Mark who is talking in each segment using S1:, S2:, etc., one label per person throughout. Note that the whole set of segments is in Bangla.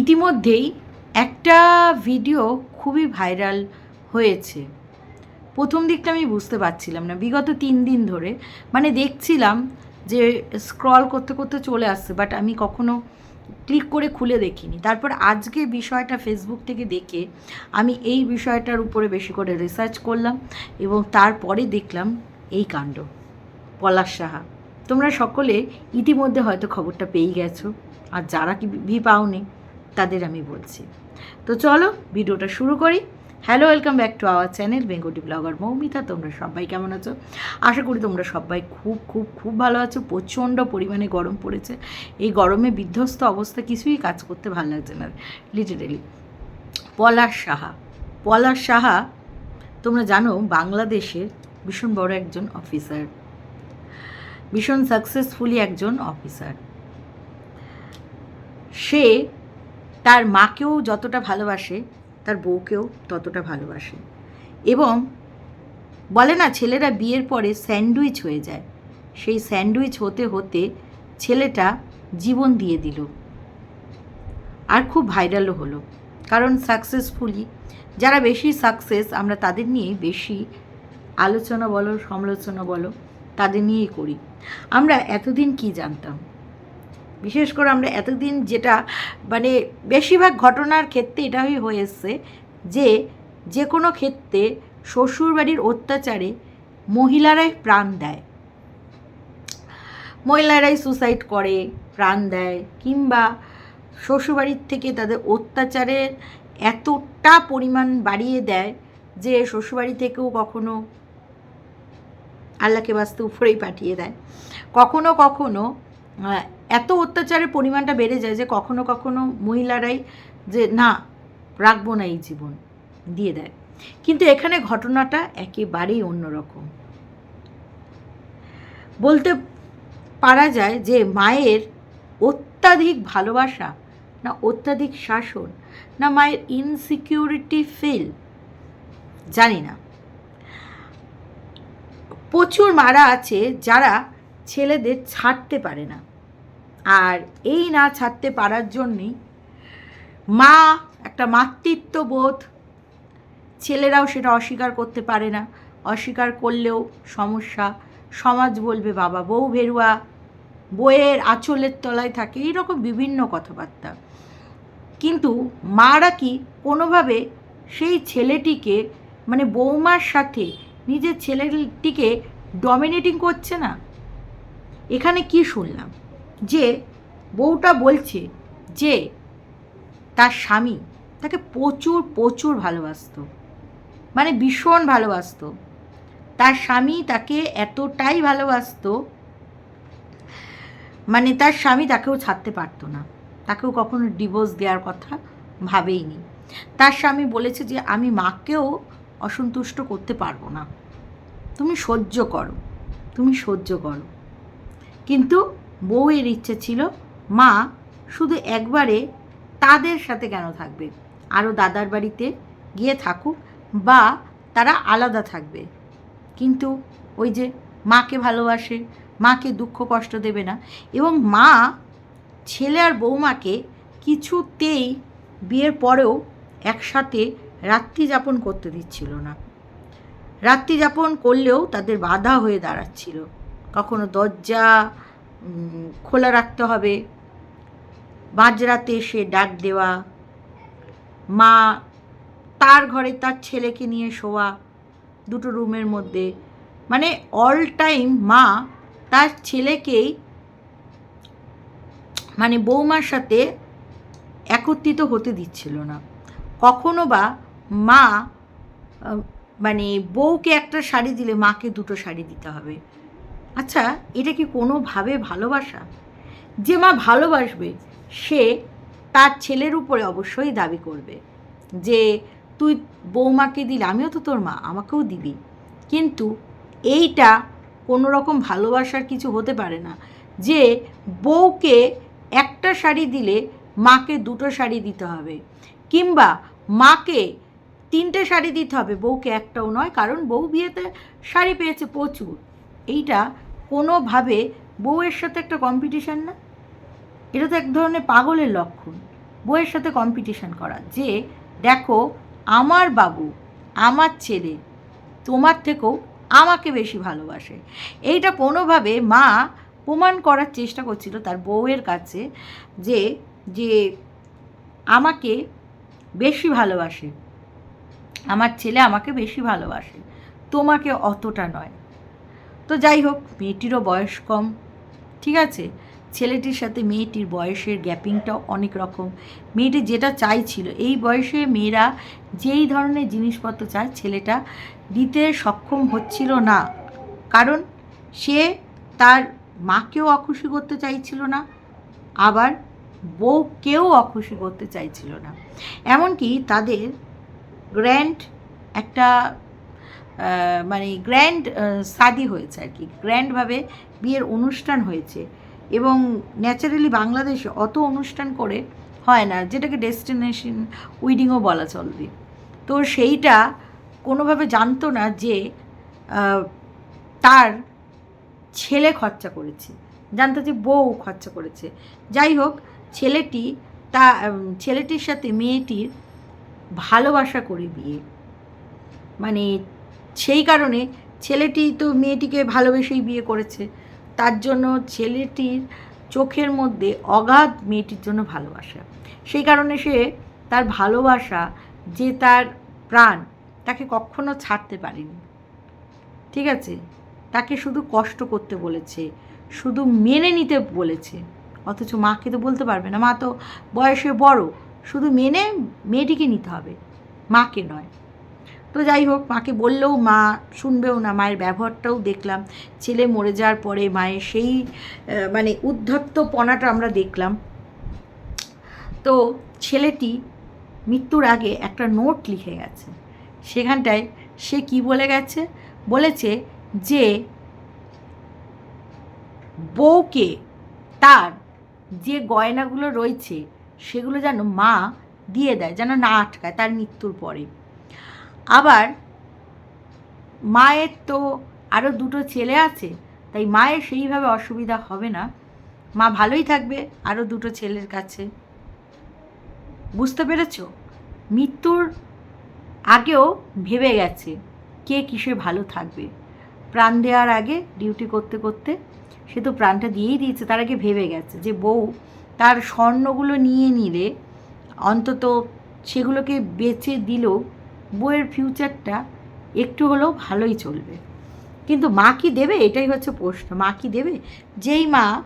S1: ইতিমধ্যেই একটা ভিডিও খুবই ভাইরাল হয়েছে। প্রথম দিকটা আমি বুঝতে পারছিলাম না, বিগত তিন দিন ধরে। মানে দেখছিলাম যে স্ক্রল করতে করতে চলে আসছে বাট আমি কখনো ক্লিক করে খুলে দেখিনি। তারপর আজকে বিষয়টা ফেসবুক থেকে দেখে আমি এই বিষয়টার উপরে বেশি করে রিসার্চ করলাম এবং তারপরে দেখলাম এই কাণ্ড, পলাশ সাহা। তোমরা সকলে ইতিমধ্যে হয়তো খবরটা পেয়ে গেছো, আর যারা কি ভি পাওনি তাদের আমি বলছি। তো চলো, ভিডিওটা শুরু করি। Hello welcome back to our channel বেঙ্গটি blogger Moumita তোমরা সবাই কেমন আছো? আশা করি তোমরা সবাই খুব খুব খুব ভালো আছো। প্রচণ্ড পরিমাণে গরম পড়েছে। এই গরমে বিধ্বস্ত অবস্থা কিছুই কাজ করতে ভালো লাগছে না লিটারেলি পলাশ সাহা। পলাশ সাহা, তোমরা জানো, বাংলাদেশের ভীষণ বড় একজন অফিসার ভীষণ সাকসেসফুলি একজন অফিসার সে তার মাকেও যতটা ভালোবাসে, তার বউকেও ততটা ভালোবাসে। এবং বলে না, ছেলেরা বিয়ের পরে স্যান্ডউইচ হয়ে যায়। সেই স্যান্ডউইচ হতে হতে ছেলেটা জীবন দিয়ে দিল। আর খুব ভাইরালও হলো। কারণ সাকসেসফুলি, যারা বেশি সাকসেস, আমরা তাদের নিয়ে বেশি আলোচনা বলো, সমালোচনা বলো, তাদের নিয়েই করি। আমরা এতদিন কি জানতাম? বিশেষ করে আমরা এতদিন যেটা মানে বেশিরভাগ ঘটনার ক্ষেত্রে এটাই হয়ে যে যে কোনো ক্ষেত্রে শ্বশুরবাড়ির অত্যাচারে মহিলারাই প্রাণ দেয়। মহিলারাই সুসাইড করে, প্রাণ দেয়, কিংবা শ্বশুরবাড়ির থেকে তাদের অত্যাচারের এতটা পরিমাণ বাড়িয়ে দেয় যে শ্বশুরবাড়ি থেকেও কখনো আল্লাহকে বাস্তে উপরেই পাঠিয়ে দেয়। কখনো কখনো এত অত্যাচারের পরিমাণটা বেড়ে যায় যে কখনো কখনো মহিলারাই যে, না, রাখব না এই জীবন, দিয়ে দেয়। কিন্তু এখানে ঘটনাটা একেবারেই অন্যরকম। বলতে পারা যায় যে মায়ের অত্যাধিক ভালোবাসা, না অত্যাধিক শাসন, না মায়ের ইনসিকিউরিটি ফিল জানি না। প্রচুর মারা আছে যারা ছেলেদের ছাড়তে পারে না। আর এই না ছাড়তে পারার জন্যেই মা একটা মাতৃত্ব বোধ ছেলেরাও সেটা অস্বীকার করতে পারে না। অস্বীকার করলেও সমস্যা, সমাজ বলবে, বাবা, বউ ভেরুয়া বইয়ের আঁচলের তলায় থাকে। এইরকম বিভিন্ন কথাবার্তা। কিন্তু মারা কি কোনোভাবে সেই ছেলেটিকে মানে বৌমার সাথে নিজের ছেলেটিকে ডমিনেটিং করছে না? এখানে কি শুনলাম? যে বউটা বলছে যে তার স্বামী তাকে প্রচুর প্রচুর ভালোবাসতো মানে ভীষণ ভালোবাসতো। তার স্বামী তাকে এতটাই ভালোবাসতো মানে তার স্বামী তাকেও ছাড়তে পারতো না। তাকেও কখনো ডিভোর্স দেওয়ার কথা ভাবেইনি। তার স্বামী বলেছে যে, আমি মাকেও অসন্তুষ্ট করতে পারব না। তুমি সহ্য করো। তুমি সহ্য করো। কিন্তু বউয়ের ইচ্ছে ছিল, মা শুধু একবারে তাদের সাথে কেন থাকবে? আরও দাদার বাড়িতে গিয়ে থাকুক বা তারা আলাদা থাকবে। কিন্তু ওই যে মাকে ভালোবাসে, মাকে দুঃখ কষ্ট দেবে না এবং মা ছেলে আর বৌমাকে কিছুতেই বিয়ের পরেও একসাথে রাত্রি যাপন করতে দিচ্ছিল না। রাত্রি যাপন করলেও তাদের বাধা হয়ে দাঁড়াচ্ছিল। কখনো দরজা খোলা রাখতে হবে। মাঝরাতে এসে ডাক দেওয়া। মা তার ঘরে তার ছেলেকে নিয়ে শোয়া দুটো রুমের মধ্যে। মানে অল টাইম মা তার ছেলেকেই মানে বৌমার সাথে একত্রিত হতে দিচ্ছিল না। কখনো বা মা মানে বউকে একটা শাড়ি দিলে মাকে দুটো শাড়ি দিতে হবে। আচ্ছা এটা কি কোনোভাবে ভালোবাসা? যে মা ভালোবাসবে, সে তার ছেলের উপরে অবশ্যই দাবি করবে। যে, তুই বৌমাকে দিলে আমিও তো তোর মা, আমাকেও দিবি। কিন্তু এইটা কোনো রকম ভালোবাসার কিছু হতে পারে না। যে, বউকে একটা শাড়ি দিলে মাকে দুটো শাড়ি দিতে হবে, কিংবা মাকে তিনটে শাড়ি দিতে হবে, বউকে একটাও নয়, কারণ বউ বিয়েতে শাড়ি পেয়েছে প্রচুর। এইটা কোনোভাবে বউয়ের সাথে একটা কম্পিটিশান না? এটা তো এক ধরনের পাগলের লক্ষণ। বউয়ের সাথে কম্পিটিশান করা। যে, দেখো, আমার বাবু, আমার ছেলে, তোমার থেকেও আমাকে বেশি ভালোবাসে। এইটা কোনোভাবে মা প্রমাণ করার চেষ্টা করছিল তার বউয়ের কাছে যে যে আমাকে বেশি ভালোবাসে। আমার ছেলে আমাকে বেশি ভালোবাসে। তোমাকে অতটা নয়। তো যাই হোক, মেয়েটিরও বয়স কম। ঠিক আছে? ছেলেটির সাথে মেয়েটির বয়সের গ্যাপিংটাও অনেক রকম। মেয়েটি যেটা চাইছিল, এই বয়সে মেয়েরা যেই ধরনের জিনিসপত্র চায়, ছেলেটা দিতে সক্ষম হচ্ছিল না। কারণ সে তার মাকেও অখুশি করতে চাইছিল না, আবার বউকেও অখুশি করতে চাইছিল না। এমনকি তাদের গ্র্যান্ড একটা মানে গ্র্যান্ড শাদি হয়েছে আর কি। গ্র্যান্ডভাবে বিয়ের অনুষ্ঠান হয়েছে এবং ন্যাচারালি বাংলাদেশে অত অনুষ্ঠান করে হয় না, যেটাকে ডেস্টিনেশন উইডিংও বলা চলবে। তো সেইটা কোনোভাবে জানতো না যে তার ছেলে খরচা করেছে, জানতো যে বউ খরচা করেছে। যাই হোক, ছেলেটি তা ছেলেটির সাথে মেয়েটির ভালোবাসা করে বিয়ে। মানে সেই কারণে ছেলেটি তো মেয়েটিকে ভালোবেসেই বিয়ে করেছে। তার জন্য ছেলেটির চোখের মধ্যে অগাধ মেয়েটির জন্য ভালোবাসা। সেই কারণে সে তার ভালোবাসা যে তার প্রাণ, তাকে কখনো ছাড়তে পারেনি। ঠিক আছে? তাকে শুধু কষ্ট করতে বলেছে, শুধু মেনে নিতে বলেছে। অথচ মাকে তো বলতে পারবে না। মা তো বয়সে বড়, শুধু মেনে মেয়েটিকে নিতে হবে। মাকে নয়। তো যাই হোক, মাকে বললেও মা শুনবেও না, মায়ের ব্যবহারটাও দেখলাম। ছেলে মরে যাওয়ার পরে মায়ের সেই মানে উদ্ধত্তপনাটা আমরা দেখলাম। তো ছেলেটি মৃত্যুর আগে একটা নোট লিখে গেছে। সেখানটায় সে কি বলে গেছে? বলেছে যে, বউকে তার যে গয়নাগুলো রয়েছে, সেগুলো যেন মা দিয়ে দেয়, যেন না আটকায় তার মৃত্যুর পরে। আবার মায়ের তো আরও দুটো ছেলে আছে, তাই মায়ের সেইভাবে অসুবিধা হবে না। মা ভালোই থাকবে আরও দুটো ছেলের কাছে। বুঝতে পেরেছ? মৃত্যুর আগেও ভেবে গেছে কে কিসে ভালো থাকবে। প্রাণ দেওয়ার আগে ডিউটি করতে করতে সে তো প্রাণটা দিয়েই দিয়েছে, তার আগে ভেবে গেছে যে বউ তার স্বর্ণগুলো নিয়ে নিলে অন্তত সেগুলোকে বেচে দিলেও বউয়ের ফিউচারটা একটু হলেও ভালোই চলবে। কিন্তু মা কি দেবে? এটাই হচ্ছে প্রশ্ন। মা কি দেবে? যেই মা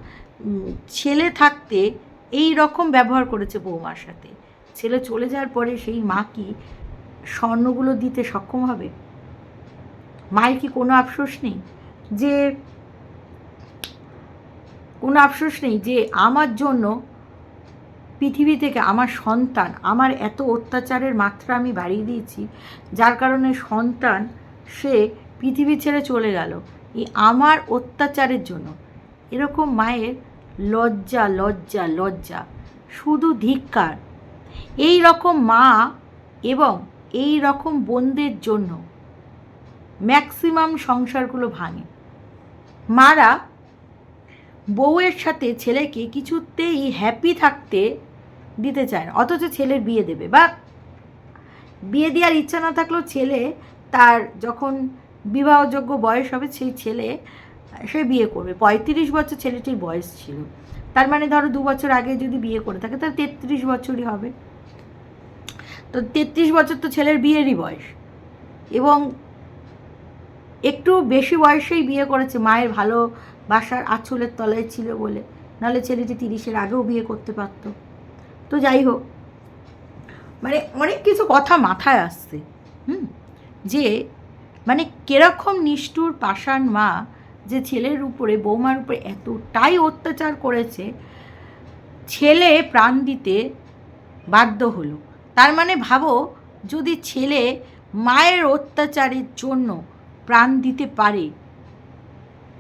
S1: ছেলে থাকতে এই রকম ব্যবহার করেছে বৌমার সাথে, ছেলে চলে যাওয়ার পরে সেই মা কি স্বর্ণগুলো দিতে সক্ষম হবে? মায়ের কি কোনো আফসোস নেই? যে, কোনো আফসোস নেই যে আমার জন্য পৃথিবী থেকে আমার সন্তান, আমার এত অত্যাচারের মাত্রা আমি বাড়িয়ে দিয়েছি, যার কারণে সন্তান, সে পৃথিবী ছেড়ে চলে গেল। এই আমার অত্যাচারের জন্য। এরকম মায়ের লজ্জা লজ্জা লজ্জা। শুধু ধিক্কার। এই রকম মা এবং এই রকম বোনদের জন্য ম্যাক্সিমাম সংসারগুলো ভাঙে। মারা বউয়ের সাথে ছেলেকে কিছুতেই হ্যাপি থাকতে দিতে চায় না। অথচ ছেলের বিয়ে দেবে। বা বিয়ে দেওয়ার ইচ্ছা না থাকলেও ছেলে তার যখন বিবাহযোগ্য বয়স হবে, সেই ছেলে সে বিয়ে করবে। পঁয়ত্রিশ বছর ছেলেটির বয়স ছিল। তার মানে ধরো দু বছর আগে যদি বিয়ে করে থাকে, তাহলে তেত্রিশ বছরই হবে। তো তেত্রিশ বছর তো ছেলের বিয়েরই বয়স। এবং একটু বেশি বয়সেই বিয়ে করেছে। মায়ের ভালো বাসার আঁচলের তলায় ছিল বলে। নাহলে ছেলেটি তিরিশের আগেও বিয়ে করতে পারত। তো যাই হোক মানে অনেক কিছু কথা মাথায় আসছে, হুম? যে মানে কেরকম নিষ্ঠুর পাষাণ মা যে ছেলের উপরে, বৌমার উপরে এতটাই অত্যাচার করেছে, ছেলে প্রাণ দিতে বাধ্য হলো। তার মানে ভাবো, যদি ছেলে মায়ের অত্যাচারের জন্য প্রাণ দিতে পারে,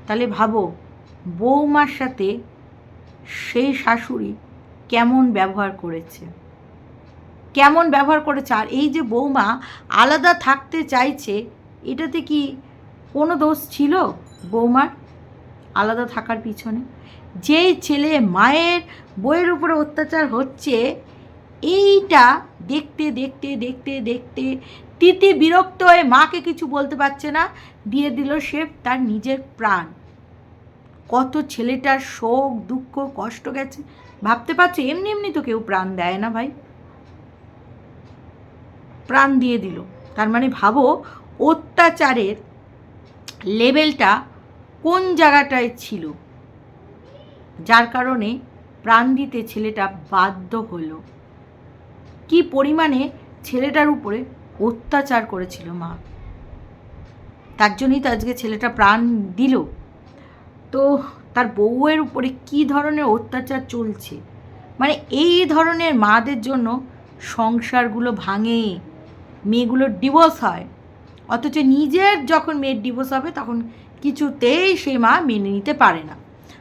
S1: তাহলে ভাবো বৌমার সাথে সেই শাশুড়ি কেমন ব্যবহার করেছে? কেমন ব্যবহার করেছে? আর এই যে বৌমা আলাদা থাকতে চাইছে, এটাতে কি কোনো দোষ ছিল বৌমার আলাদা থাকার পিছনে? যেই ছেলে মায়ের বইয়ের উপরে অত্যাচার হচ্ছে, এইটা দেখতে দেখতে দেখতে দেখতে তিতি বিরক্ত হয়ে মাকে কিছু বলতে পারছে না। দিয়ে দিল সে তার নিজের প্রাণ। কত ছেলেটার শোক, দুঃখ, কষ্ট গেছে। ভাবতে পারছ, এমনি এমনি তো কেউ প্রাণ দেয় না ভাই। প্রাণ দিয়ে দিল। তার মানে ভাবো, অত্যাচারের লেভেলটা কোন জায়গাটায় ছিল? যার কারণে প্রাণ দিতে ছেলেটা বাধ্য হলো। কি পরিমাণে ছেলেটার উপরে অত্যাচার করেছিল মা? তার জন্যই তো আজকে ছেলেটা প্রাণ দিল। তো তার বউয়ের উপরে কি ধরনের অত্যাচার চলছে? মানে এই ধরনের মাদের জন্য সংসারগুলো ভাঙে মেয়েগুলোর ডিভোর্স হয়। অথচ নিজের যখন মেয়ের ডিভোর্স হবে, তখন কিছুতেই সে মা মেনে নিতে পারে না।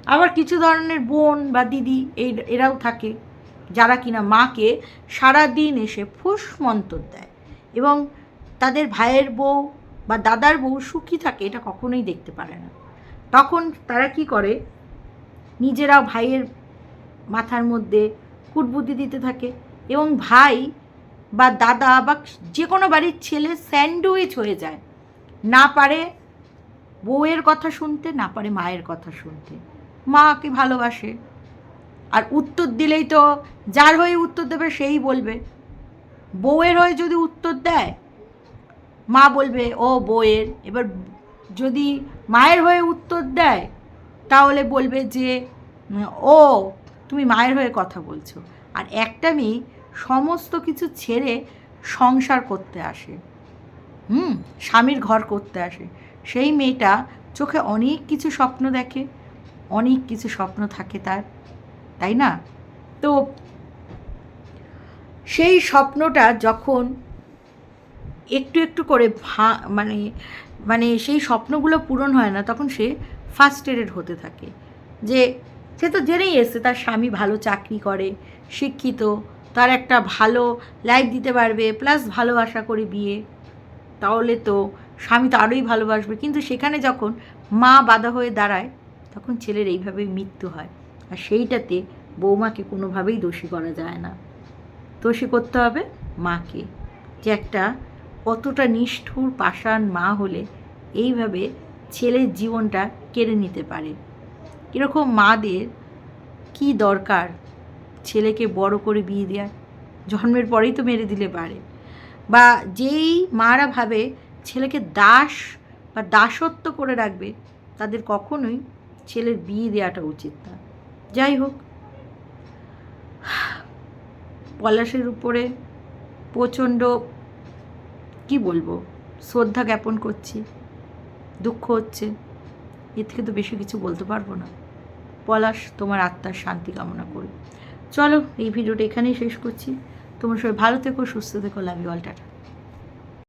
S1: আবার কিছু ধরনের বোন বা দিদি এই এরাও থাকে, যারা কিনা মাকে সারা দিন এসে ফুস মন্তর দেয় এবং তাদের ভাইয়ের বউ বা দাদার বউ সুখী থাকে, এটা কখনোই দেখতে পারে না। তখন তারা কি করে? নিজেরাও ভাইয়ের মাথার মধ্যে কুটবুদ্ধি দিতে থাকে এবং ভাই বা দাদা বা যে কোনো বাড়ির ছেলে স্যান্ডউইচ হয়ে যায়। না পারে বউয়ের কথা শুনতে, না পারে মায়ের কথা শুনতে। মাকে ভালোবাসে? আর উত্তর দিলেই তো যার হয়ে উত্তর দেবে সেই বলবে। বউয়ের হয়ে যদি উত্তর দেয়, মা বলবে, ও বউয়ের। এবার যদি মায়ের হয়ে উত্তর দেয়, তাহলে বলবে যে, ও, তুমি মায়ের হয়ে কথা বলছো। আর একটা মেয়ে সমস্ত কিছু ছেড়ে সংসার করতে আসে। হুম, স্বামীর ঘর করতে আসে। সেই মেয়েটা চোখে অনেক কিছু স্বপ্ন দেখে, অনেক কিছু স্বপ্ন থাকে তার, তাই না? তো সেই স্বপ্নটা যখন একটু একটু করে ভা মানে মানে সেই স্বপ্নগুলো পূরণ হয় না, তখন সে ফার্স্টেডেড হতে থাকে। যে, সে তো জেনেই এসছে তার স্বামী ভালো চাকরি করে, শিক্ষিত, তার একটা ভালো লাইফ দিতে পারবে প্লাস ভালোবাসা করে বিয়ে। তাহলে তো স্বামী তো আরোই ভালোবাসবে। কিন্তু সেখানে যখন মা বাধা হয়ে দাঁড়ায়, তখন ছেলের এইভাবেই মৃত্যু হয়। আর সেইটাতে বৌমাকে কোনোভাবেই দোষী করা যায় না। দোষী করতে হবে মাকে। যে একটা কতটা নিষ্ঠুর পাষাণ মা হলে এইভাবে ছেলের জীবনটা কেড়ে নিতে পারে। এরকম মাদের কি দরকার ছেলেকে বড় করে বিয়ে দেওয়ার জন্মের পরেই তো মেরে দিলে পারে। বা যেই মারা ভাবে ছেলেকে দাস বা দাসত্ব করে রাখবে, তাদের কখনোই ছেলের বিয়ে দেওয়াটা উচিত না। যাই হোক, পলাশের উপরে প্রচণ্ড কি বলব? শ্রদ্ধা জ্ঞাপন করছি। দুঃখ হচ্ছে। এর থেকে তো বেশি কিছু বলতে পারব না। পলাশ, তোমার আত্মার শান্তি কামনা করি চলো, এই ভিডিওটা এখানেই শেষ করছি। তোমার সবাই ভালো থেকো, সুস্থ থেকো লাভ ইউ অল টাটা।